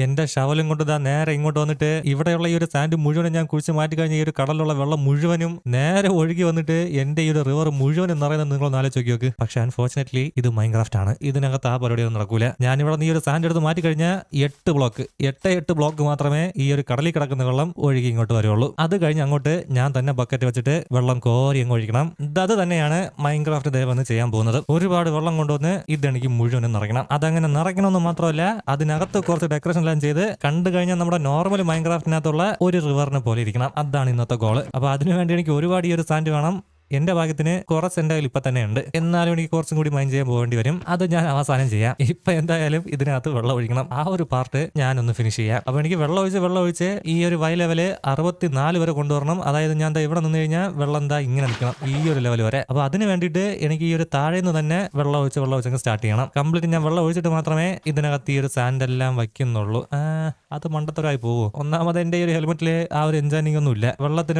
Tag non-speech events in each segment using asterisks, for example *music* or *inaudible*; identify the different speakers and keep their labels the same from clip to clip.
Speaker 1: എന്റെ ശവലും കൊണ്ട് നേരെ ഇങ്ങോട്ട് വന്നിട്ട് ഇവിടെയുള്ള ഈ ഒരു സാൻഡ് മുഴുവനും ഞാൻ കുഴിച്ച് മാറ്റി കഴിഞ്ഞ ഈ ഒരു കടലിലുള്ള വെള്ളം മുഴുവനും നേരെ ഒഴുകി വന്നിട്ട് എന്റെ ഈ ഒരു റിവർ മുഴുവനും നിറയുന്നത് നിങ്ങൾ ആലോചിച്ച് നോക്കി പക്ഷെ അൺഫോർച്ചുനേറ്റ്ലി ഇത് മൈൻക്രാഫ്റ്റ് ആണ്. ഇതിനകത്ത് ആ പരിപാടി ഒന്നും നടക്കൂല. ഞാൻ ഇവിടെ ഈ ഒരു സാൻഡ് എടുത്ത് മാറ്റി കഴിഞ്ഞാൽ എട്ട് ബ്ലോക്ക് എട്ട് എട്ട് ബ്ലോക്ക് മാത്രമേ ഈ ഒരു കടലിൽ കിടക്കുന്ന വെള്ളം ഒഴുകി ഇങ്ങോട്ട് വരുള്ളൂ. അത് കഴിഞ്ഞ് അങ്ങോട്ട് ഞാൻ തന്നെ ബക്കറ്റ് വെച്ചിട്ട് വെള്ളം കോരി അങ്ങ് ഒഴിക്കണം. അത് തന്നെയാണ് മൈൻക്രാഫ്റ്റ് ദേവ് എന്ന് ചെയ്യാൻ പോകുന്നത്. ഒരുപാട് വെള്ളം കൊണ്ടുവന്ന് ഇതെനിക്ക് മുഴുവനും നിറയ്ക്കണം. അതങ്ങനെ നിറയ്ക്കണമെന്ന് മാത്രമല്ല അതിനകത്ത് കുറച്ച് ഡെക്കറേഷൻ എല്ലാം ചെയ്ത് കണ്ടു കഴിഞ്ഞാൽ നമ്മുടെ നോർമൽ മൈൻക്രാഫ്റ്റിനകത്തുള്ള ഒരു റിവറിനെ പോലെ ഇരിക്കണം. അതാണ് ഇന്നത്തെ ഗോൾ അപ്പൊ അതിനു വേണ്ടി എനിക്ക് ഒരുപാട് ഈ ഒരു സാൻഡ് വേണം. എന്റെ ഭാഗ്യത്തിന് കുറച്ച് എന്റെ കയ്യിൽ ഇപ്പൊ തന്നെ ഉണ്ട്. എന്നാലും എനിക്ക് കുറച്ചും കൂടി മൈൻഡ് ചെയ്യാൻ പോകേണ്ടി വരും. അത് ഞാൻ അവസാനം ചെയ്യാം. ഇപ്പൊ എന്തായാലും ഇതിനകത്ത് വെള്ളം ഒഴിക്കണം. ആ ഒരു പാർട്ട് ഞാൻ ഒന്ന് ഫിനിഷ് ചെയ്യാം. അപ്പൊ എനിക്ക് വെള്ളം ഒഴിച്ച് വെള്ളം ഒഴിച്ച് ഈ ഒരു വൈ ലെവൽ അറുപത്തിനാല് വരെ കൊണ്ടുവരണം. അതായത് ഞാൻ ഇവിടെ നിന്ന് കഴിഞ്ഞാൽ വെള്ളം എന്താ ഇങ്ങനെ നിൽക്കണം. ഈ ഒരു ലെവൽ വരെ. അപ്പൊ അതിന് വേണ്ടിയിട്ട് എനിക്ക് ഈ ഒരു താഴെ നിന്ന് തന്നെ വെള്ളം ഒഴിച്ച് വെള്ളം ഒഴിച്ചങ്ങ് സ്റ്റാർട്ട് ചെയ്യണം. കംപ്ലീറ്റ് ഞാൻ വെള്ളം ഒഴിച്ചിട്ട് മാത്രമേ ഇതിനകത്ത് ഈ ഒരു സാൻഡ് എല്ലാം വയ്ക്കുന്നുള്ളൂ. അത് മണ്ടത്തരായി പോകും ഒന്നാമത് എന്റെ ഈ ഒരു ഹെൽമെറ്റിൽ ആ ഒരു എൻജാനിങ് ഒന്നും ഇല്ല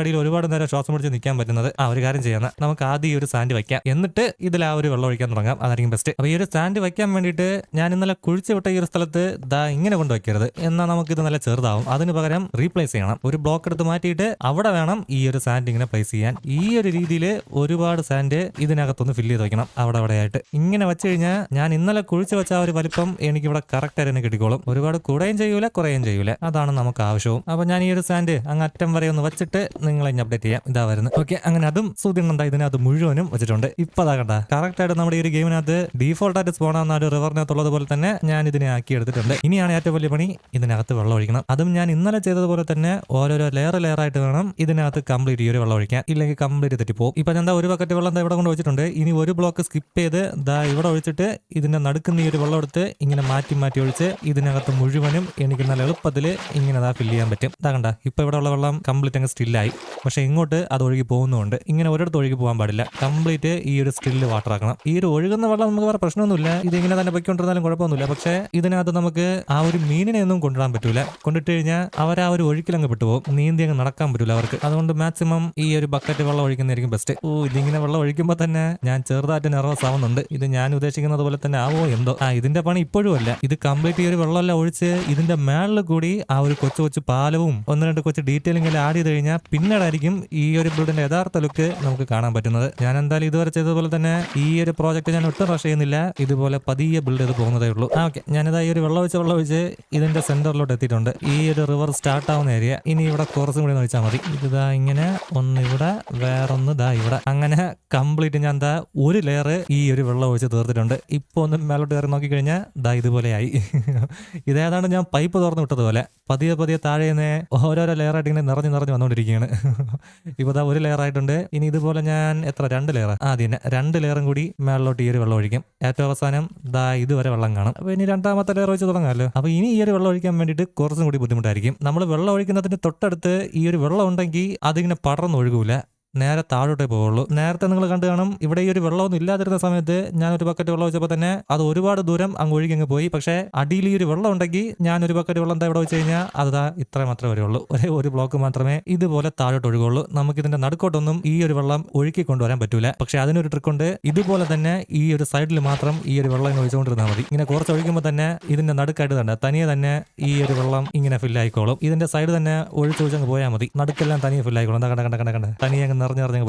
Speaker 1: അടിയിൽ ഒരുപാട് നേരം ശ്വാസം പിടിച്ച് നിൽക്കാൻ പറ്റുന്നത് ആ ഒരു കാര്യം ചെയ്യാം നമുക്ക് ആദ്യം ഈ ഒരു സാൻഡ് വയ്ക്കാം. എന്നിട്ട് ഇതിൽ ആ ഒരു വെള്ളം ഒഴിക്കാൻ തുടങ്ങാം. അതായിരിക്കും ബെസ്റ്റ് അപ്പൊ ഈ ഒരു സാൻഡ് വയ്ക്കാൻ വേണ്ടിയിട്ട് ഞാൻ ഇന്നലെ കുഴിച്ചു വിട്ട ഈ ഒരു സ്ഥലത്ത് ദാ ഇങ്ങനെ കൊണ്ട് വെക്കരുത് എന്നാൽ നമുക്ക് ഇത് നല്ല ചെറുതാവും. അതിന് പകരം റീപ്ലേസ് ചെയ്യണം. ഒരു ബ്ലോക്ക് എടുത്ത് മാറ്റിയിട്ട് അവിടെ വേണം ഈ ഒരു സാൻഡ് ഇങ്ങനെ പ്ലേസ് ചെയ്യാൻ. ഈ ഒരു രീതിയിൽ ഒരുപാട് സാൻഡ് ഇതിനകത്തൊന്ന് ഫില്ല് ചെയ്ത് വെക്കണം അവിടെ അവിടെ ആയിട്ട് ഇങ്ങനെ വെച്ച് കഴിഞ്ഞാൽ ഞാൻ ഇന്നലെ കുഴിച്ചു വെച്ച ഒരു വലിപ്പം എനിക്ക് ഇവിടെ കറക്റ്റ് ആയിട്ട് തന്നെ കിട്ടിക്കോളും. ഒരുപാട് കൂടുകയും ചെയ്യൂല കുറയും ചെയ്യൂല. അതാണ് നമുക്ക് ആവശ്യവും. അപ്പൊ ഞാൻ ഈ ഒരു സാൻഡ് അങ്ങ് അറ്റം വരെ ഒന്ന് വെച്ചിട്ട് നിങ്ങളെ അപ്ഡേറ്റ് ചെയ്യാം. ഇതാ വരുന്നത്. ഓക്കെ അങ്ങനെ അതും സൂര്യൻ കണ്ട ഇതിനകത്ത് മുഴുവനും വെച്ചിട്ടുണ്ട്. ഇപ്പൊ അതാ കണ്ട. കറക്റ്റ് ആയിട്ട് നമ്മുടെ ഈ ഒരു ഗെയിമിനകത്ത് ഡിഫോൾട്ട് ആയിട്ട് സ്പോൺ ആവുന്ന ഒരു റിവറിനകത്തുള്ളത് പോലെ തന്നെ ഞാൻ ഇതിനെ ആക്കി എടുത്തിട്ടുണ്ട് ഇനിയാണ് ഏറ്റവും വലിയ പണി ഇതിനകത്ത് വെള്ളം ഒഴിക്കണം. അതും ഞാൻ ഇന്നലെ ചെയ്തതുപോലെ തന്നെ ഓരോരോ ലെയർ ലെയർ ആയിട്ട് വേണം ഇതിനകത്ത് കംപ്ലീറ്റ് ഈ ഒരു വെള്ളം ഒഴിക്കാൻ. ഇല്ലെങ്കിൽ കംപ്ലീറ്റ് തെറ്റിപ്പോകും ഇപ്പൊ ഞാൻ ഒരു ബക്കറ്റ് വെള്ളം ഇവിടെ കൊണ്ട് വെച്ചിട്ടുണ്ട്. ഇനി ഒരു ബ്ലോക്ക് സ്കിപ്പ് ചെയ്ത് ദാ ഇവിടെ ഒഴിച്ചിട്ട് ഇതിന്റെ നടുക്കുന്ന ഈ ഒരു വെള്ളം എടുത്ത് ഇങ്ങനെ മാറ്റി മാറ്റി ഒഴിച്ച് ഇതിനകത്ത് മുഴുവനും എനിക്ക് നല്ല എളുപ്പത്തിൽ ഇങ്ങനെ ദാ ഫില്ല് ചെയ്യാൻ പറ്റും. ഇതാ കണ്ട. ഇപ്പൊ ഇവിടെ ഉള്ള വെള്ളം കംപ്ലീറ്റ് അങ്ങ് സ്റ്റില്ലായി പക്ഷെ ഇങ്ങോട്ട് അത് ഒഴുകി പോകുന്നുണ്ട്. ഇങ്ങനെ ഒരിടത്ത് ഒഴുകി പോകാൻ പാടില്ല. കംപ്ലീറ്റ് ഈ ഒരു സ്റ്റില്ല് വാട്ടർ ആക്കണം ഈ ഒരു ഒഴുകുന്ന വെള്ളം നമുക്ക് വേറെ പ്രശ്നമൊന്നുമില്ല. ഇങ്ങനെ തന്നെ പൊയ്ക്കൊണ്ടിരുന്നാലും കുഴപ്പമൊന്നുമില്ല. പക്ഷേ ഇതിനകത്ത് നമുക്ക് ആ ഒരു മീനിനെ ഒന്നും കൊണ്ടുവരാൻ പറ്റൂല. കൊണ്ടിട്ട് കഴിഞ്ഞാൽ അവർ ആ ഒരു ഒഴുക്കിലങ്ങ് പെട്ടുപോകും. നീന്തി അങ്ങ് നടക്കാൻ പറ്റൂല അവർക്ക്. അതുകൊണ്ട് മാക്സിമം ഈ ഒരു ബക്കറ്റ് വെള്ളം ഒഴിക്കുന്നതായിരിക്കും ബെസ്റ്റ്. ഓ ഇതിങ്ങനെ വെള്ളം ഒഴിക്കുമ്പോൾ തന്നെ ഞാൻ ചെറുതായിട്ട് നെർവസ് ആവുന്നുണ്ട്. ഇത് ഞാൻ ഉദ്ദേശിക്കുന്നത് പോലെ തന്നെ ആവോ എന്തോ. ആ ഇതിന്റെ പണി ഇപ്പോഴും അല്ല. ഇത് കംപ്ലീറ്റ് ഈ ഒരു വെള്ളമെല്ലാം ഒഴിച്ച് ഇതിന്റെ മേളിൽ കൂടി ആ ഒരു കൊച്ചു കൊച്ചു പാലവും ഒന്ന് രണ്ട് കൊച്ചു ഡീറ്റെയിലിംഗ് ആഡ് ചെയ്ത് കഴിഞ്ഞാൽ പിന്നീടായിരിക്കും ഈ ഒരു ബിൽഡിന്റെ യഥാർത്ഥ ലുക്ക് നമുക്ക് കാണാൻ പറ്റുന്നത്. ഞാൻ എന്തായാലും ഇതുവരെ ചെയ്തതുപോലെ തന്നെ ഈ ഒരു പ്രോജക്റ്റ് ഞാൻ ഒട്ടും റഷ് ചെയ്യുന്നില്ല. ഇതുപോലെ പതിയെ ബിൽഡ് ചെയ്ത് പോകുന്നതേ ഉള്ളൂ. ഓക്കെ ഞാനിതാ ഈ ഒരു വെള്ളം വെച്ച് വെള്ളം വെച്ച് ഇതിന്റെ സെന്ററിലോട്ട് എത്തിയിട്ടുണ്ട്. ഈ ഒരു റിവർ സ്റ്റാർട്ട് ആവുന്ന ഏരിയ ഇനി ഇവിടെ കുറച്ചും കൂടി എന്ന് വെച്ചാൽ മതി. ഇതാ ഇങ്ങനെ ഒന്ന് ഇവിടെ വേറൊന്ന് ഇതാ ഇവിടെ. അങ്ങനെ കംപ്ലീറ്റ് ഞാൻ എന്താ ഒരു ലെയർ ഈ ഒരു വെള്ളം ഒഴിച്ച് തീർത്തിട്ടുണ്ട്. ഇപ്പൊ ഒന്ന് മേലോട്ട് കയറി നോക്കിക്കഴിഞ്ഞാൽ ദാ ഇതുപോലെയായി. *laughs* ഇതേതാണ്ട് ഞാൻ പൈപ്പ് തുറന്ന് വിട്ടതുപോലെ പതിയെ പതിയെ താഴെ നിന്ന് ഓരോരോ ലെയറായിട്ട് ഇങ്ങനെ നിറഞ്ഞ് നിറഞ്ഞ് വന്നുകൊണ്ടിരിക്കുകയാണ് *laughs* ഇപ്പോൾ ദാ ഒരു ലെയർ ആയിട്ടുണ്ട്. ഇനി ഇതുപോലെ ഞാൻ എത്ര? രണ്ട് ലെയർ ആദ്യം രണ്ട് ലെയറും കൂടി മേളിലോട്ട് ഈ ഒരു വെള്ളം ഒഴിക്കും. ഏറ്റവും അവസാനം ദാ ഇതുവരെ വെള്ളം കാണും. അപ്പോൾ ഇനി രണ്ടാമത്തെ ലെയർ വെച്ച് തുടങ്ങാമല്ലോ. അപ്പോൾ ഇനി ഈ ഒരു വെള്ളം ഒഴിക്കാൻ വേണ്ടിയിട്ട് കുറച്ചും കൂടി ബുദ്ധിമുട്ടായിരിക്കും. നമ്മൾ വെള്ളം ഒഴിക്കുന്നതിന് തൊട്ടടുത്ത് ഈ ഒരു വെള്ളം ഉണ്ടെങ്കിൽ അതിങ്ങനെ പടർന്ന് ഒഴുകൂല. നേരെ താഴോട്ടേ പോവുള്ളൂ. നേരത്തെ നിങ്ങൾ കണ്ടു കാണും ഇവിടെ ഈ ഒരു വെള്ളമൊന്നും ഇല്ലാതിരുന്ന സമയത്ത് ഞാൻ ഒരു ബക്കറ്റ് വെള്ളം വെച്ചപ്പോൾ തന്നെ അത് ഒരുപാട് ദൂരം അങ്ങ് ഒഴുകി അങ്ങ് പോയി. പക്ഷേ അടിയിൽ ഈ ഒരു വെള്ളം ഉണ്ടെങ്കിൽ ഞാൻ ഒരു ബക്കറ്റ് വെള്ളം എന്താ ഇവിടെ വെച്ച് കഴിഞ്ഞാൽ അത് ഇത്ര മാത്രമേ വരുള്ളൂ. ഒരേ ഒരു ബ്ലോക്ക് മാത്രമേ ഇതുപോലെ താഴോട്ട് ഒഴുകുള്ളൂ. നമുക്ക് ഇതിന്റെ നടുക്കോട്ടൊന്നും ഈ ഒരു വെള്ളം ഒഴുക്കി കൊണ്ടുവരാൻ പറ്റൂല. പക്ഷെ അതിനൊരു ട്രിക്ക് ഉണ്ട്. ഇതുപോലെ തന്നെ ഈ ഒരു സൈഡിൽ മാത്രം ഈ ഒരു വെള്ളം ഒഴിച്ചുകൊണ്ടിരുന്നാൽ മതി. ഇങ്ങനെ കുറച്ച് ഒഴിക്കുമ്പോൾ തന്നെ ഇതിന്റെ നടുക്കായിട്ട് തന്നെ തനിയെ തന്നെ ഈ ഒരു വെള്ളം ഇങ്ങനെ ഫില്ലായിക്കോളും ഇതിന്റെ സൈഡ് തന്നെ ഒഴിച്ചൊഴിച്ചങ്ങ് പോയാൽ മതി. നടുക്കെല്ലാം തനിയെ ഫില്ലായിക്കോളും കണ്ട കണ്ട കണ്ട കണ്ട. തനിയെ അങ്ങ് നിറഞ്ഞ് നിറഞ്ഞങ്ങ്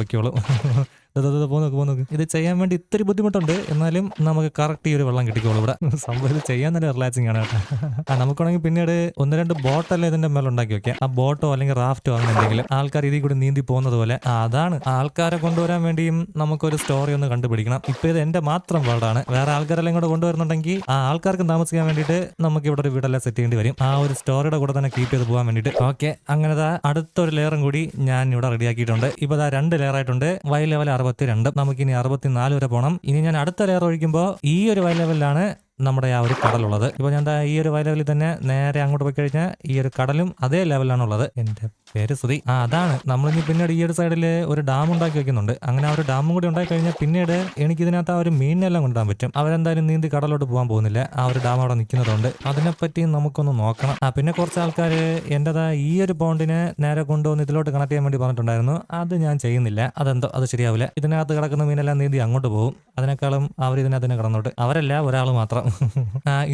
Speaker 1: വയ്ക്കോളും പോ നോക്ക് പോ ഇത് ചെയ്യാൻ വേണ്ടി ഇത്തിരി ബുദ്ധിമുട്ടുണ്ട്. എന്നാലും നമുക്ക് കറക്റ്റ് ഈ ഒരു വെള്ളം കിട്ടിക്കോളൂ ഇവിടെ. സംഭവം ചെയ്യാൻ നല്ല റിലാക്സിങ് ആണ് കേട്ടോ. ആ നമുക്കാണെങ്കിൽ പിന്നീട് ഒന്ന് രണ്ട് ബോട്ടല്ലേ ഇതിന്റെ മേലെ ഉണ്ടാക്കി വെക്കാം. ആ ബോട്ടോ അല്ലെങ്കിൽ റാഫ്റ്റോ അങ്ങനെ ആൾക്കാർ ഇതിൽ കൂടി നീന്തി പോകുന്നത് പോലെ അതാണ്. ആൾക്കാരെ കൊണ്ടുവരാൻ വേണ്ടിയും നമുക്കൊരു സ്റ്റോറി ഒന്ന് കണ്ടുപിടിക്കണം. ഇപ്പൊ ഇത് എന്റെ മാത്രം വേർഡാണ് വേറെ ആൾക്കാരെല്ലാം കൂടെ കൊണ്ടുവരുന്നുണ്ടെങ്കിൽ ആ ആൾക്കാർക്ക് താമസിക്കാൻ വേണ്ടിയിട്ട് നമുക്ക് ഇവിടെ ഒരു വീടെല്ലാം സെറ്റ് ചെയ്യേണ്ടി വരും. ആ ഒരു സ്റ്റോറിയുടെ കൂടെ തന്നെ കീപ്പ് ചെയ്ത് പോകാൻ വേണ്ടിയിട്ട്. ഓക്കെ അങ്ങനെ അടുത്തൊരു ലെയറും കൂടി ഞാൻ ഇവിടെ റെഡിയാക്കിയിട്ടുണ്ട് ഇപ്പൊ രണ്ട് ലെയർ ആയിട്ടുണ്ട്. വൈ ലെവൽ അറുപത്തിരണ്ട്. നമുക്ക് ഇനി അറുപത്തിനാല് വരെ പോകണം ഇനി ഞാൻ അടുത്ത ലെയർ ഒഴിക്കുമ്പോൾ ഈ ഒരു വൈ ലെവലിലാണ് നമ്മുടെ ആ ഒരു കടലുള്ളത്. ഇപ്പൊ ഞാൻ ഈ ഒരു വൈ ലെവലിൽ തന്നെ നേരെ അങ്ങോട്ട് പോയി കഴിഞ്ഞാൽ ഈ ഒരു കടലും അതേ ലെവലാണുള്ളത് എന്റെ പേര് ശ്രുതി. ആ അതാണ്. നമ്മളിനി പിന്നീട് ഈ ഒരു സൈഡിൽ ഒരു ഡാം ഉണ്ടാക്കി വെക്കുന്നുണ്ട്. അങ്ങനെ ആ ഒരു ഡാമും കൂടി ഉണ്ടാക്കി കഴിഞ്ഞാൽ പിന്നീട് എനിക്ക് ഇതിനകത്ത് ആ ഒരു മീനിനെല്ലാം കൊണ്ടുവരാൻ പറ്റും. അവരെന്തായാലും നീന്തി കടലോട്ട് പോകാൻ പോകുന്നില്ല. ആ ഒരു ഡാം അവിടെ നിൽക്കുന്നതുകൊണ്ട്. അതിനെപ്പറ്റി നമുക്കൊന്ന് നോക്കണം. ആ പിന്നെ കുറച്ച് ആൾക്കാർ എന്റെതാ ഈ ഒരു ബോണ്ടിനെ നേരെ കൊണ്ടുവന്ന് ഇതിലോട്ട് കണക്ട് ചെയ്യാൻ വേണ്ടി പറഞ്ഞിട്ടുണ്ടായിരുന്നു. അത് ഞാൻ ചെയ്യുന്നില്ല. അതെന്തോ അത് ശരിയാവില്ല. ഇതിനകത്ത് കിടക്കുന്ന മീനെല്ലാം നീന്തി അങ്ങോട്ട് പോകും. അതിനേക്കാളും അവർ ഇതിനകത്ത് തന്നെ കിടന്നോട്ട്. അവരല്ല ഒരാൾ മാത്രം.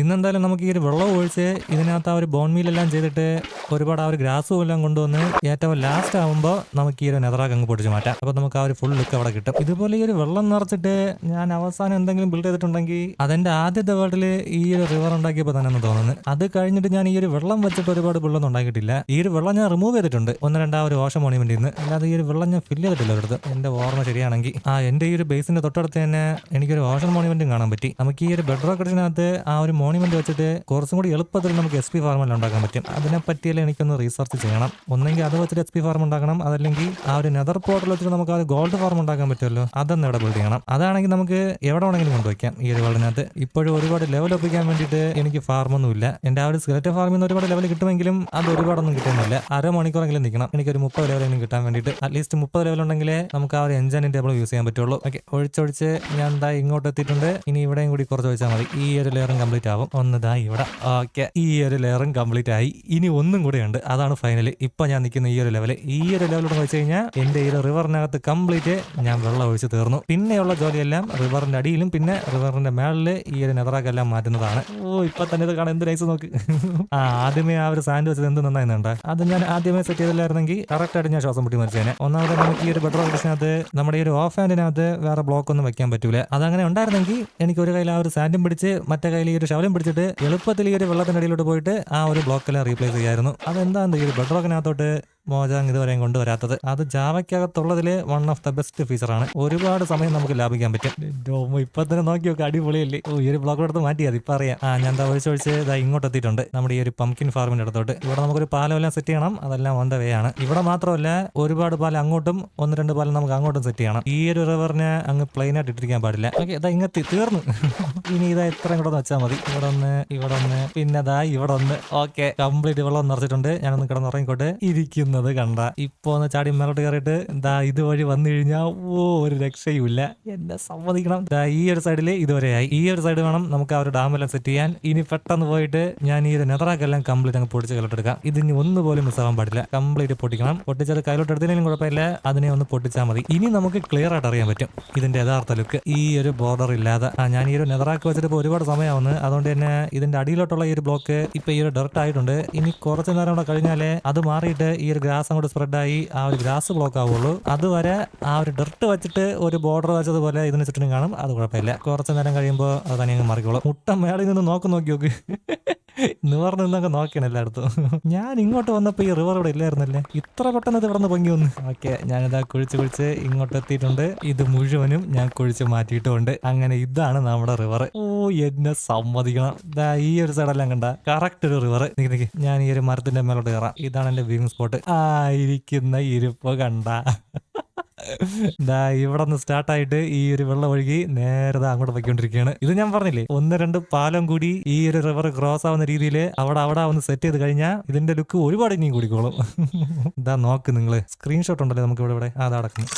Speaker 1: ഇന്നെന്തായാലും നമുക്ക് ഈ ഒരു വെള്ളം ഒഴിച്ച് ഇതിനകത്ത് ആ ഒരു ബോൺ മീലെല്ലാം ചെയ്തിട്ട് ഒരുപാട് ആ ഒരു ഗ്രാസും എല്ലാം കൊണ്ടുവന്ന് ഏറ്റവും ലാസ്റ്റ് ആകുമ്പോൾ നമുക്ക് ഈ ഒരു നെതറാക്ക് അങ്ങ് പൊടിച്ച് മാറ്റാം. അപ്പോൾ നമുക്ക് ആ ഒരു ഫുൾ ലുക്ക് അവിടെ കിട്ടും. ഇതുപോലെ ഈ ഒരു വെള്ളം നിറച്ചിട്ട് ഞാൻ അവസാനം എന്തെങ്കിലും ബിൽഡ് ചെയ്തിട്ടുണ്ടെങ്കിൽ അതെന്റെ ആദ്യത്തെ വേൾഡിൽ ഈ ഒരു റിവർ ഉണ്ടാക്കിയപ്പോൾ തന്നെ തോന്നുന്നത് തോന്നുന്നു. അത് കഴിഞ്ഞിട്ട് ഞാൻ ഈ ഒരു വെള്ളം വെച്ചിട്ട് ഒരുപാട് ബിൽഡൊന്നും ഉണ്ടാക്കിയിട്ടില്ല. ഈ ഒരു വെള്ളം ഞാൻ റിമൂവ് ചെയ്തിട്ടുണ്ട്. ഒന്ന് രണ്ടാ ഒരു ഓഷം മോണിമെന്റ് നിന്ന് അല്ലാതെ ഈ ഒരു വെള്ളം ഞാൻ ഫില്ല് ചെയ്തിട്ടില്ല ഒരിടത്ത്. എന്റെ ഓർമ്മ ശരിയാണെങ്കിൽ. ആ എന്റെ ഈ ഒരു ബേസിന്റെ തൊട്ടടുത്ത് തന്നെ എനിക്കൊരു ഓഷൻ മോണിമെന്റും കാണാൻ പറ്റി. നമുക്ക് ഈ ഒരു ബെഡ് റോക്കറ്റിനകത്ത് ആ ഒരു മോണിമെന്റ് വെച്ചിട്ട് കുറച്ചും കൂടി എളുപ്പത്തിൽ നമുക്ക് എസ് പി ഫാർമെല്ലാം ഉണ്ടാക്കാൻ പറ്റും. അതിനെ പറ്റിയാലും എനിക്കൊന്ന് റീസർച്ച് ചെയ്യണം. ഒന്നെങ്കിൽ അത് വെച്ചിട്ട് എസ് പി ഫാർം ഉണ്ടാക്കണം. അതല്ലെങ്കിൽ ആ ഒരു നെതർ പോർട്ടൽ വെച്ചിട്ട് നമുക്ക് ആ ഗോൾഡ് ഫാർം ഉണ്ടാക്കാൻ പറ്റുമല്ലോ. അതൊന്ന് ഇവിടെ ബിൽഡ് ചെയ്യണം. അതാണെങ്കിൽ നമുക്ക് എവിടെ വേണമെങ്കിലും കൊണ്ടുവയ്ക്കാം ഈ ഒരു വേൾഡിനകത്ത് ഇപ്പോഴും ഒരുപാട് ലെവൽ ഒപ്പിക്കാൻ വേണ്ടിയിട്ട് എനിക്ക് ഫാർമൊന്നുമില്ല എന്റെ ആ ഒരു സ്കെലറ്റ് ഫാർമിൽ നിന്ന് ഒരുപാട് ലെവൽ കിട്ടുമെങ്കിലും അത് ഒരുപാടൊന്നും കിട്ടുന്നില്ല. അര അരമണിക്കൂറെങ്കിലും നിൽക്കണം. എനിക്ക് ഒരു മുപ്പത് ലെവലെങ്കിലും കിട്ടാൻ വേണ്ടിയിട്ട്. അറ്റ്ലീസ്റ്റ് മുപ്പത് ലെവൽ ഉണ്ടെങ്കിലേ നമുക്ക് ആ ഒരു എഞ്ചാനിന്റെ ടേബിൾ യൂസ് ചെയ്യാൻ പറ്റുള്ളൂ. ഓക്കെ ഒഴിച്ചൊഴിച്ച് ഞാൻ എന്താ ഇങ്ങോട്ട് എത്തിയിട്ടുണ്ട്. ഇനി ഇവിടെയും കൂടി കുറച്ച് ഒഴിച്ചാൽ മതി. ഈ ഒരു ലെയറും കംപ്ലീറ്റ് ആവും. ഒന്ന് ദാ ഇവിടെ. ഓക്കെ ഈ ഒരു ലെയറും കംപ്ലീറ്റ് ആയി. ഇനി ഒന്നും കൂടെ ഉണ്ട്. അതാണ് ഫൈനൽ ഇപ്പൊ ഞാൻ നിൽക്കുന്ന ഈ ഒരു ലെവൽ. ഈ ഒരു ലെവലോട് വെച്ച് കഴിഞ്ഞാൽ എന്റെ ഈ റിവറിനകത്ത് കംപ്ലീറ്റ് ഞാൻ വെള്ളം ഒഴിച്ച് തീർന്നു. പിന്നെയുള്ള ജോലിയെല്ലാം റിവറിന്റെ അടിയിലും പിന്നെ റിവറിന്റെ മേളിൽ ഈ ഒരു നെതറാക്കെല്ലാം മാറ്റുന്നതാണ്. ഓ ഇപ്പൊ തന്നെ ഇത് കാണാൻ എന്ത് നൈസ് നോക്ക്. ആ ആദ്യമേ ആ ഒരു സാൻഡ് വെച്ചത് എന്ത് നന്നായിരുന്നുണ്ട് അത് ഞാൻ ആദ്യമേ സെറ്റ് ചെയ്തില്ലായിരുന്നെങ്കിൽ കറക്റ്റ് ആയിട്ട് ഞാൻ ശ്വാസം പൊട്ടി മരിച്ചേനെ. ഒന്നാമത് നമുക്ക് ഈ ഒരു ബെഡ്റോ ഓപ്ഷനകത്ത് നമ്മുടെ ഈ ഒരു ഓഫ് ഹാൻഡിനകത്ത് വേറെ ബ്ലോക്ക് ഒന്നും വെക്കാൻ പറ്റൂല. അതങ്ങനെ ഉണ്ടായിരുന്നെങ്കിൽ എനിക്ക് ഒരു കയ്യിൽ ആ ഒരു സാൻഡും പിടിച്ച് മറ്റേ കയ്യിൽ ഈ ഒരു ശവലം പിടിച്ചിട്ട് എളുപ്പത്തിൽ ഈ ഒരു വെള്ളത്തിന്റെ അടിയിലോട്ട് പോയിട്ട് ആ ഒരു ബ്ലോക്കെല്ലാം റീപ്ലേസ് ചെയ്യായിരുന്നു. അതെന്താ ഈ ഒരു ബെഡ് റോക്കിനകത്തോട്ട് മോജാങ് ഇതുവരെയും കൊണ്ടുവരാത്തത്. അത് ജാവയ്ക്കകത്തുള്ളതിൽ വൺ ഓഫ് ദ ബെസ്റ്റ് ഫീച്ചറാണ് ഒരുപാട് സമയം നമുക്ക് ലാഭിക്കാൻ പറ്റും. ഇപ്പൊ തന്നെ നോക്കി നോക്കി അടിപൊളിയല്ലേ? ഓ ഈ ഒരു ബ്ലോക്ക് എടുത്ത് മാറ്റി അത് ഇപ്പൊ അറിയാം. ആ ഞാൻ ഒഴിച്ചൊഴിച്ച് ഇതാ ഇങ്ങോട്ട് എത്തിയിട്ടുണ്ട്. നമ്മുടെ ഈ ഒരു പംകിൻ ഫാർമിന്റെ അടുത്തോട്ട്. ഇവിടെ നമുക്കൊരു പാലം എല്ലാം സെറ്റ് ചെയ്യണം. അതെല്ലാം ഓൺ ദ വേ ആണ്. ഇവിടെ മാത്രമല്ല ഒരുപാട് പാലം അങ്ങോട്ടും ഒന്ന് രണ്ട് പാലം നമുക്ക് അങ്ങോട്ടും സെറ്റ് ചെയ്യണം. ഈ ഒരു റിവറിനെ അങ്ങ് പ്ലെയിൻ ആയിട്ട് ഇട്ടിരിക്കാൻ പാടില്ല. ഓക്കെ ഇതാ ഇങ്ങെത്തി തീർന്നു. *laughs* ഇനി ഇതാ ഇത്രയും കൂടെ വെച്ചാൽ മതി. ഇവിടെ ഒന്ന് ഇവിടെ ഒന്ന് പിന്നെ ഇതാ ഇവിടെ ഒന്ന്. ഓക്കെ കംപ്ലീറ്റ് വെള്ളം നിറച്ചിട്ടുണ്ട്. ഞാനൊന്ന് കിടന്നുറങ്ങിക്കോട്ടെ ഇരിക്കുന്നത് കണ്ട. ഇപ്പോ ചാടി മേലോട്ട് കയറിയിട്ട് എന്താ ഇതുവഴി വന്നു കഴിഞ്ഞാൽ ഓ ഒരു രക്ഷയുമില്ല. എന്നെ സമ്മതിക്കണം. ഈ ഒരു സൈഡിൽ ഇതുവരെയായി ഈ ഒരു സൈഡ് വേണം നമുക്ക് ആ ഒരു ഡാമെല്ലാം സെറ്റ് ചെയ്യാൻ. ഇനി പെട്ടെന്ന് പോയിട്ട് ഞാൻ ഈ ഒരു നെതറാക്കെല്ലാം കംപ്ലീറ്റ് അങ്ങ് പൊടിച്ച് കലോട്ടെടുക്കാം ഇതിന് ഒന്നുപോലും മിസ്സാവാൻ പാടില്ല. കംപ്ലീറ്റ് പൊട്ടിക്കണം. പൊട്ടിച്ചത് കയ്യിലോട്ട് എടുത്തതിനും കുഴപ്പമില്ല. അതിനെ ഒന്ന് പൊട്ടിച്ചാൽ മതി. ഇനി നമുക്ക് ക്ലിയർ ആയിട്ട് അറിയാൻ പറ്റും ഇതിന്റെ യഥാർത്ഥ ലുക്ക് ഈ ഒരു ബോർഡർ ഇല്ലാതെ. ഞാൻ ഈ ഒരു നെതറാക്ക് വെച്ചിട്ട് ഇപ്പോൾ ഒരുപാട് സമയമാവുന്നു അതുകൊണ്ട് തന്നെ ഇതിന്റെ അടിയിലോട്ടുള്ള ഈ ഒരു ബ്ലോക്ക് ഇപ്പൊ ഈ ഒരു ഡയറക്റ്റ് ആയിട്ടുണ്ട്. ഇനി കുറച്ച് നേരം കൂടെ കഴിഞ്ഞാലേ അത് മാറിയിട്ട് ഈ ഒരു ഗ്രാസ് അങ്ങോട്ട് സ്പ്രെഡായി ആ ഒരു ഗ്രാസ് ബ്ലോക്ക് ആവുള്ളൂ. അതുവരെ ആ ഒരു ഡർട്ട് വെച്ചിട്ട് ഒരു ബോർഡർ വെച്ചതുപോലെ ഇതിന് ചുറ്റിനും കാണും. അത് കുഴപ്പമില്ല. കുറച്ച് നേരം കഴിയുമ്പോൾ അത് തന്നെ മാറിക്കോളും. മുട്ട മേളിൽ നിന്ന് നോക്ക് നോക്കി നോക്ക്. നിവർന്ന് നിന്നൊക്കെ നോക്കണം എല്ലായിടത്തും. ഞാൻ ഇങ്ങോട്ട് വന്നപ്പോ ഈ റിവർ ഇവിടെ ഇല്ലായിരുന്നല്ലേ? ഇത്ര പെട്ടെന്ന് ഇത് നിന്ന് പൊങ്ങി വന്നു. ഓക്കെ ഞാനിതാ കുഴിച്ച് കുഴിച്ച് ഇങ്ങോട്ട് എത്തിയിട്ടുണ്ട്. ഇത് മുഴുവനും ഞാൻ കുഴിച്ച് മാറ്റിയിട്ടുമുണ്ട്. അങ്ങനെ ഇതാണ് നമ്മുടെ റിവർ ഓ എന്നെ സമ്മതിക്കണം. ഈ ഒരു സൈഡെല്ലാം കണ്ട. കറക്റ്റ് ഒരു റിവർ നിക്ക് ഞാൻ ഈ ഒരു മരത്തിന്റെ മേലോട്ട് കയറാം. ഇതാണ് എന്റെ വ്യൂവിംഗ് സ്പോട്ട് ആ ഇരിക്കുന്ന ഇരിപ്പ് കണ്ട. ദാ ഇവിടെ നിന്ന് സ്റ്റാർട്ടായിട്ട് ഈ ഒരു വെള്ളം ഒഴുകി നേരെ ദാ അങ്ങോട്ട് പോയിക്കൊണ്ടിരിക്കുകയാണ്. ഇത് ഞാൻ പറഞ്ഞില്ലേ ഒന്ന് രണ്ട് പാലം കൂടി ഈ ഒരു റിവർ ക്രോസ് ആവുന്ന രീതിയിൽ അവിടെ അവിടെ ഒന്ന് സെറ്റ് ചെയ്ത് കഴിഞ്ഞാൽ ഇതിന്റെ ലുക്ക് ഒരുപാട് ഇനിയും കൂടിക്കോളും. ഇതാ നോക്ക് നിങ്ങൾ സ്ക്രീൻഷോട്ട് ഉണ്ടല്ലേ നമുക്ക് ഇവിടെ ഇവിടെ. അതാ അടക്കുന്നു.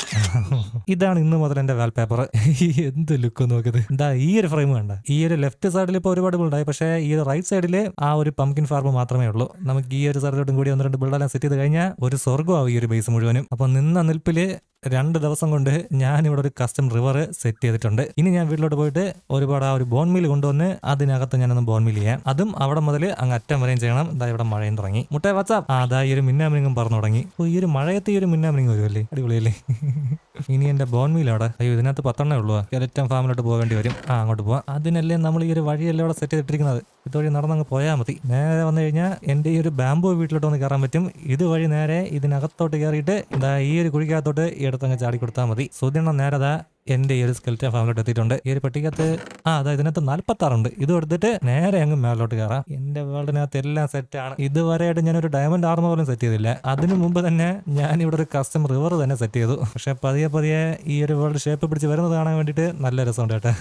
Speaker 1: ഇതാണ് ഇന്ന് മുതൽ എന്റെ വാൽ പേപ്പർ എന്ത് ലുക്ക് നോക്കിയത് ഇതാ. ഈ ഒരു ഫ്രെയിം വേണ്ട ഈ ഒരു ലെഫ്റ്റ് സൈഡിൽ ഇപ്പോൾ ഒരുപാട് ബിൽഡായി പക്ഷേ ഈ ഒരു റൈറ്റ് സൈഡിൽ ആ ഒരു പംകിൻ ഫാർമ് മാത്രമേ ഉള്ളൂ. നമുക്ക് ഈ ഒരു സൈഡിലോട്ടും കൂടി ഒന്ന് രണ്ട് ബിൽഡെല്ലാം സെറ്റ് ചെയ്ത് കഴിഞ്ഞാൽ ഒരു സ്വർഗമാവും ഈ ഒരു ബേസ് മുഴുവനും. അപ്പൊ നിന്ന നിൽപ്പിൽ രണ്ട് ദിവസം കൊണ്ട് ഞാൻ ഇവിടെ ഒരു കസ്റ്റം റിവർ സെറ്റ് ചെയ്തിട്ടുണ്ട്. ഇനി ഞാൻ വീട്ടിലോട്ട് പോയിട്ട് ഒരുപാട് ആ ഒരു ബോൺ മീൽ കൊണ്ടുവന്ന് അതിനകത്ത് ഞാനൊന്ന് ബോൺ മീൽ ചെയ്യാം. അതും അവിടെ മുതൽ അങ്ങ് അറ്റം വരെയും ചെയ്യണം. ഇതാ ഇവിടെ മഴയും തുടങ്ങി. മുട്ടേ വാട്സാപ്പ് അതാ ഈ ഒരു മിന്നാമിനിങ്ങും പറഞ്ഞു തുടങ്ങി. ഓ ഈ ഒരു മഴയത്ത് ഈ ഒരു മിന്നാമിനിങ് വരുമല്ലേ അടിപൊളിയല്ലേ? *laughs* ഇനി എന്റെ ബോൺ മീൽ അവിടെ അയ്യോ ഇതിനകത്ത് പത്തെണ്ണേ ഉള്ളൂ. കെലറ്റം ഫാമിലോട്ട് പോകേണ്ടി വരും. ആ അങ്ങോട്ട് പോവാം. അതിനല്ലേ നമ്മൾ ഈ ഒരു വഴിയല്ലേ അവിടെ സെറ്റ് ചെയ്തിട്ടിരിക്കുന്നത്? ഇതുവഴി നടന്നങ്ങ് പോയാൽ മതി. നേരെ വന്നു കഴിഞ്ഞാൽ എന്റെ ഈ ഒരു ബാംബു വീട്ടിലോട്ട് വന്ന് കയറാൻ പറ്റും. ഇതുവഴി നേരെ ഇതിനകത്തോട്ട് കയറിയിട്ട് ഈ ഒരു കുഴിക്കകത്തോട്ട് ഈ അടുത്തങ്ങ് ചാടി കൊടുത്താൽ മതി. സുദിനം നേരെ എന്റെ ഈ ഒരു സ്കെൽറ്റ ഫാമിലോട്ട് എത്തിയിട്ടുണ്ട്. ഈ ഒരു പെട്ടിക്കകത്ത് ആ അതായത് ഇതിനകത്ത് നാല്പത്തി ആറുണ്ട് ഇത് എടുത്തിട്ട് നേരെ അങ്ങ് മേലോട്ട് കയറാം. എന്റെ വേൾഡിനകത്ത് എല്ലാം സെറ്റാണ് ഇതുവരെയായിട്ട് ഞാൻ ഒരു ഡയമണ്ട് ആർമ പോലും സെറ്റ് ചെയ്തില്ല. അതിനു മുമ്പ് തന്നെ ഞാൻ ഇവിടെ ഒരു കസ്റ്റം റിവർ തന്നെ സെറ്റ് ചെയ്തു. പക്ഷെ പതിയെ പതിയെ ഈ ഒരു വേൾഡ് ഷേപ്പ് പിടിച്ച് വരുന്നത് കാണാൻ വേണ്ടിയിട്ട് നല്ല രസമുണ്ട് കേട്ടോ.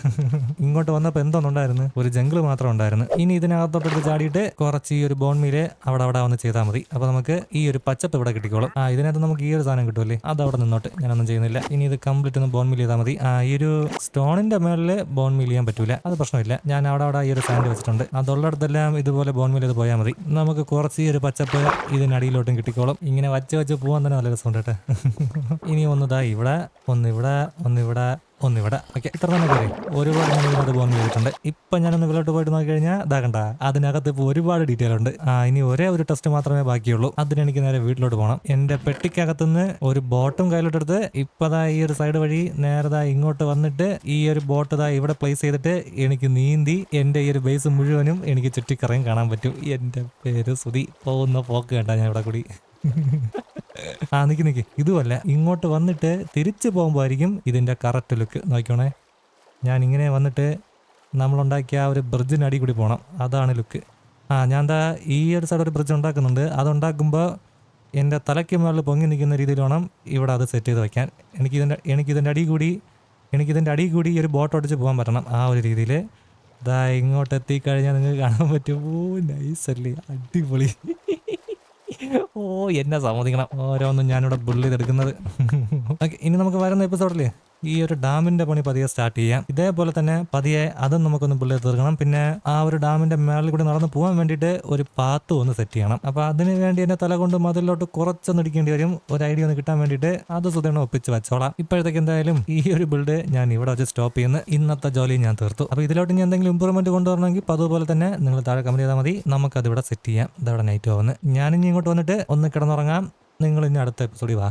Speaker 1: ഇങ്ങോട്ട് വന്നപ്പോൾ എന്തോന്നുണ്ടായിരുന്നു? ഒരു ജംഗിൾ മാത്രം ഉണ്ടായിരുന്നു. ഇനി ഇതിനകത്തോട്ട് ചാടിയിട്ട് കുറച്ച് ഈ ഒരു ബോൺ മീൽ അവിടെ അവിടെ വന്ന് ചെയ്താൽ മതി. അപ്പൊ നമുക്ക് ഈ ഒരു പച്ചപ്പ് ഇവിടെ കിട്ടിക്കോളും. ആ ഇതിനകത്ത് നമുക്ക് ഈ ഒരു സാധനം കിട്ടുമല്ലേ? അത് അവിടെ നിന്നോട്ട്. ഞാനൊന്നും ചെയ്യുന്നില്ല. ഇനി ഇത് കംപ്ലീറ്റ് ഒന്ന് ബോൺ മീൽ ചെയ്താൽ മതി. ആ ഈ ഒരു സ്റ്റോണിന്റെ മേളിൽ ബോൺ മീൽ ചെയ്യാൻ പറ്റൂല. അത് പ്രശ്നമില്ല. ഞാൻ അവിടെ അവിടെ ഈ ഒരു സാൻഡ് വെച്ചിട്ടുണ്ട്. അതുള്ളിടത്തെല്ലാം ഇതുപോലെ ബോൺ മീൽ ചെയ്ത് പോയാൽ മതി. നമുക്ക് കുറച്ച് ഈ ഒരു പച്ചപ്പ് ഇതിനടിയിലോട്ടും കിട്ടിക്കോളും. ഇങ്ങനെ വച്ച് വച്ച് പോകാൻ തന്നെ നല്ല രസമുണ്ട് കേട്ടോ. *laughs* ഇനി ഒന്നിതാ ഇവിടെ ഒന്നിവിടെ ഒന്നിവിടെ ഒന്നിവിടെ. ഓക്കെ ഇത്ര തന്നെ പേര് ഒരുപാട് ഞാൻ ഇതിനകത്ത് പോകുന്ന ഇപ്പൊ ഞാനൊന്ന് വിലോട്ട് പോയിട്ട് നോക്കി കഴിഞ്ഞാൽ ഇതാകണ്ട അതിനകത്ത് ഇപ്പോൾ ഒരുപാട് ഡീറ്റെയിൽ ഉണ്ട്. ഇനി ഒരേ ഒരു ടെസ്റ്റ് മാത്രമേ ബാക്കിയുള്ളൂ. അതിന് എനിക്ക് നേരെ വീട്ടിലോട്ട് പോകണം എന്റെ പെട്ടിക്കകത്തുനിന്ന് ഒരു ബോട്ടും കയ്യിലോട്ടെടുത്ത് ഇപ്പതാ ഈ ഒരു സൈഡ് വഴി നേരതാ ഇങ്ങോട്ട് വന്നിട്ട് ഈ ഒരു ബോട്ട് ഇതാ ഇവിടെ പ്ലേസ് ചെയ്തിട്ട് എനിക്ക് നീന്തി എന്റെ ഈ ഒരു ബേസ് മുഴുവനും എനിക്ക് ചുറ്റിക്കറയും കാണാൻ പറ്റും. എന്റെ പേര് സുതി പോകുന്ന പോക്ക് കേട്ടാ ഞാൻ ഇവിടെ കൂടി. ആ നിക്ക് നിക്ക്. ഇതുമല്ല. ഇങ്ങോട്ട് വന്നിട്ട് തിരിച്ചു പോകുമ്പോൾ ആയിരിക്കും ഇതിന്റെ കറക്റ്റ് ലുക്ക് നോക്കിക്കോണേ. ഞാൻ ഇങ്ങനെ വന്നിട്ട് നമ്മളുണ്ടാക്കിയ ആ ഒരു ബ്രിഡ്ജിന് അടി കൂടി പോകണം അതാണ് ലുക്ക് ആ ഞാൻ എന്താ ഈ ഒരു സൈഡ് ഒരു ബ്രിഡ്ജ് ഉണ്ടാക്കുന്നുണ്ട്. അതുണ്ടാക്കുമ്പോൾ എന്റെ തലയ്ക്ക് മുകളിൽ പൊങ്ങി നിൽക്കുന്ന രീതിയിൽ വേണം ഇവിടെ അത് സെറ്റ് ചെയ്ത് വയ്ക്കാൻ എനിക്കിതിന്റെ എനിക്കിതിന്റെ അടി കൂടി എനിക്കിതിന്റെ അടി കൂടി ഈ ഒരു ബോട്ട് ഓടിച്ച് പോകാൻ പറ്റണം ആ ഒരു രീതിയിൽ ഇതാ ഇങ്ങോട്ട് എത്തിക്കഴിഞ്ഞാൽ നിങ്ങൾക്ക് കാണാൻ പറ്റും. ഓ അല്ലേ? അടിപൊളി. *laughs* ഓ എന്നെ സമ്മതിക്കണം ഓരോന്നും ഞാനിവിടെ ബുള്ളി ചെയ്തെടുക്കുന്നത്. *laughs* ഇനി നമുക്ക് വരുന്ന എപ്പിസോഡിൽ ഈ ഒരു ഡാമിന്റെ പണി പതിയെ സ്റ്റാർട്ട് ചെയ്യാം. ഇതേപോലെ തന്നെ പതിയെ അതും നമുക്കൊന്ന് പുള്ളി തീർക്കണം. പിന്നെ ആ ഒരു ഡാമിന്റെ മേളിൽ കൂടി നടന്ന് പോകാൻ വേണ്ടിയിട്ട് ഒരു പാത്ത് ഒന്ന് സെറ്റ് ചെയ്യണം. അപ്പൊ അതിന് വേണ്ടി എന്റെ തല കൊണ്ട് മതിലോട്ട് കുറച്ചൊന്ന് ഇടിക്കേണ്ടി വരും. ഒരു ഐഡിയ ഒന്ന് കിട്ടാൻ വേണ്ടിയിട്ട് അത് സുധീണം ഒപ്പിച്ച് വെച്ചോളാം. ഇപ്പോഴത്തേക്ക് എന്തായാലും ഈ ഒരു ബിൽഡ് ഞാൻ ഇവിടെ വെച്ച് സ്റ്റോപ്പ് ചെയ്യുന്ന. ഇന്നത്തെ ജോലി ഞാൻ തീർത്തു. അപ്പൊ ഇതിലോട്ട് ഇനി എന്തെങ്കിലും ഇമ്പ്രൂവ്മെന്റ് കൊണ്ടുവരണമെങ്കിൽ അതുപോലെ തന്നെ നിങ്ങൾ താഴെ കമന്റ് ചെയ്താൽ മതി. നമുക്ക് അതിവിടെ സെറ്റ് ചെയ്യാം. ഇതവിടെ നൈറ്റ് ആവുന്നു. ഞാനിനി ഇങ്ങോട്ട് വന്നിട്ട് ഒന്ന് കിടന്നുറങ്ങാം. നിങ്ങൾ ഇനി അടുത്ത എപ്പിസോഡിൽ വാ.